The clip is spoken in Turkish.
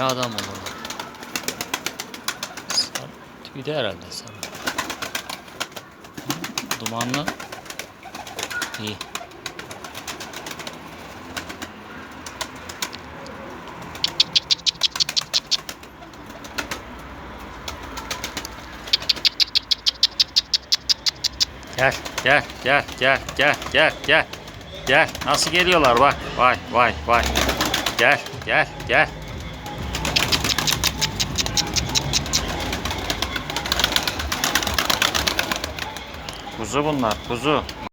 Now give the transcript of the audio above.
Böyle adam olur. Sarı. Tüy de herhalde sarı. Hı, Dumanlı. İyi. Gel, gel, gel, gel, gel, gel, gel. Gel. Nasıl geliyorlar bak. Vay, vay, vay. Gel, gel, gel. Kuzu bunlar, kuzu.